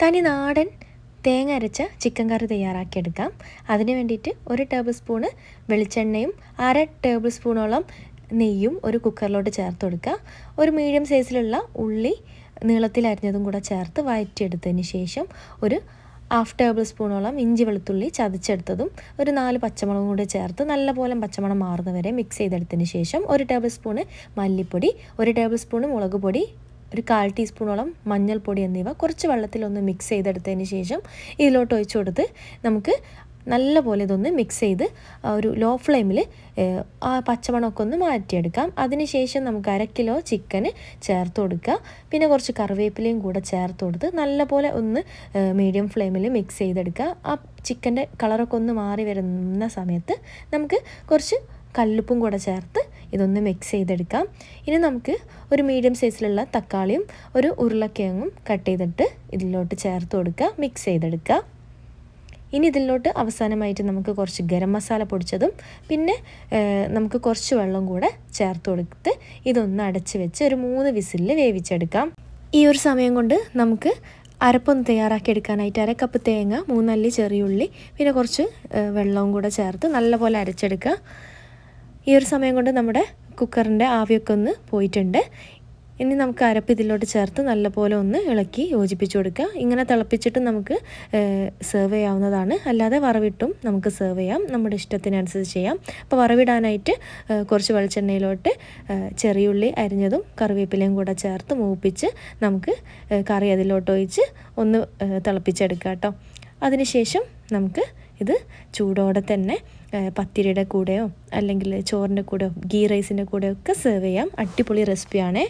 തനി നാടൻ തേങ്ങ അരച്ച ചിക്കൻ കറി തയ്യാറാക്കിയെടുക്കാം. അതിന് വേണ്ടിയിട്ട് ഒരു ടേബിൾ സ്പൂണ് വെളിച്ചെണ്ണയും അര ടേബിൾ സ്പൂണോളം നെയ്യും ഒരു കുക്കറിലോട്ട് ചേർത്ത് കൊടുക്കുക. ഒരു മീഡിയം സൈസിലുള്ള ഉള്ളി നീളത്തിൽ അരിഞ്ഞതും കൂടെ ചേർത്ത് വഴറ്റിയെടുത്തതിന് ശേഷം ഒരു ഹാഫ് ടേബിൾ സ്പൂണോളം ഇഞ്ചി വെളുത്തുള്ളി ചതച്ചെടുത്തതും ഒരു നാല് പച്ചമുളകും കൂടി ചേർത്ത് നല്ലപോലെ പച്ചമണം മാറുന്നവരെ മിക്സ് ചെയ്തെടുത്തതിന് ശേഷം ഒരു ടേബിൾ സ്പൂണ് മല്ലിപ്പൊടി ഒരു ടേബിൾ സ്പൂണ് മുളക് പൊടി ഒരു കാൽ ടീസ്പൂണോളം മഞ്ഞൾപ്പൊടി എന്നിവ കുറച്ച് വെള്ളത്തിലൊന്ന് മിക്സ് ചെയ്തെടുത്തതിന് ശേഷം ഇതിലോട്ട് ഒഴിച്ചു കൊടുത്ത് നമുക്ക് നല്ലപോലെ ഇതൊന്ന് മിക്സ് ചെയ്ത് ഒരു ലോ ഫ്ലെയിമിൽ ആ പച്ചമണമൊക്കെ ഒന്ന് മാറ്റിയെടുക്കാം. അതിനുശേഷം നമുക്ക് അര കിലോ ചിക്കന് ചേർത്ത് കൊടുക്കുക. പിന്നെ കുറച്ച് കറിവേപ്പിലയും കൂടെ ചേർത്ത് കൊടുത്ത് നല്ലപോലെ ഒന്ന് മീഡിയം ഫ്ലെയിമിൽ മിക്സ് ചെയ്തെടുക്കുക. ആ ചിക്കന്റെ കളറൊക്കെ ഒന്ന് മാറി വരുന്ന സമയത്ത് നമുക്ക് കുറച്ച് കല്ലുപ്പും കൂടെ ചേർത്ത് ഇതൊന്ന് മിക്സ് ചെയ്തെടുക്കാം. ഇനി നമുക്ക് ഒരു മീഡിയം സൈസിലുള്ള തക്കാളിയും ഒരു ഉരുളക്കിഴങ്ങും കട്ട് ചെയ്തിട്ട് ഇതിലോട്ട് ചേർത്ത് കൊടുക്കുക മിക്സ് ചെയ്തെടുക്കുക. ഇനി ഇതിലോട്ട് അവസാനമായിട്ട് നമുക്ക് കുറച്ച് ഗരം മസാല പൊടിച്ചതും പിന്നെ നമുക്ക് കുറച്ച് വെള്ളം കൂടെ ചേർത്ത് കൊടുത്ത് ഇതൊന്ന് അടച്ച് വെച്ച് ഒരു മൂന്ന് വിസിലിൽ വേവിച്ചെടുക്കാം. ഈ ഒരു സമയം കൊണ്ട് നമുക്ക് അരപ്പൊന്ന് തയ്യാറാക്കി എടുക്കാനായിട്ട് അര കപ്പ് തേങ്ങ മൂന്നല്ലി ചെറിയുള്ളി പിന്നെ കുറച്ച് വെള്ളവും കൂടെ ചേർത്ത് നല്ലപോലെ അരച്ചെടുക്കുക. ഈ ഒരു സമയം കൊണ്ട് നമ്മുടെ കുക്കറിന്റെ ആവിയൊക്കെ ഒന്ന് പോയിട്ടുണ്ട്. ഇനി നമുക്ക് അരപ്പ് ഇതിലോട്ട് ചേർത്ത് നല്ലപോലെ ഒന്ന് ഇളക്കി യോജിപ്പിച്ച് കൊടുക്കുക. ഇങ്ങനെ തിളപ്പിച്ചിട്ട് നമുക്ക് സെർവ് ചെയ്യാവുന്നതാണ്. അല്ലാതെ വറവിട്ടും നമുക്ക് സെർവ് ചെയ്യാം. നമ്മുടെ ഇഷ്ടത്തിനനുസരിച്ച് ചെയ്യാം. അപ്പോൾ വറവിടാനായിട്ട് കുറച്ച് വെളിച്ചെണ്ണയിലോട്ട് ചെറിയുള്ളി അരിഞ്ഞതും കറിവേപ്പിലയും കൂടെ ചേർത്ത് മൂപ്പിച്ച് നമുക്ക് കറി അതിലോട്ട് ഒഴിച്ച് ഒന്ന് തിളപ്പിച്ചെടുക്കാം കേട്ടോ. അതിനുശേഷം നമുക്ക് ഇത് ചൂടോടെ തന്നെ പത്തിരിയുടെ കൂടെയോ അല്ലെങ്കിൽ ചോറിന്റെ കൂടെയോ ഗീ റൈസിന്റെ കൂടെയോ ഒക്കെ സെർവ് ചെയ്യാം. അടിപൊളി റെസിപ്പിയാണേ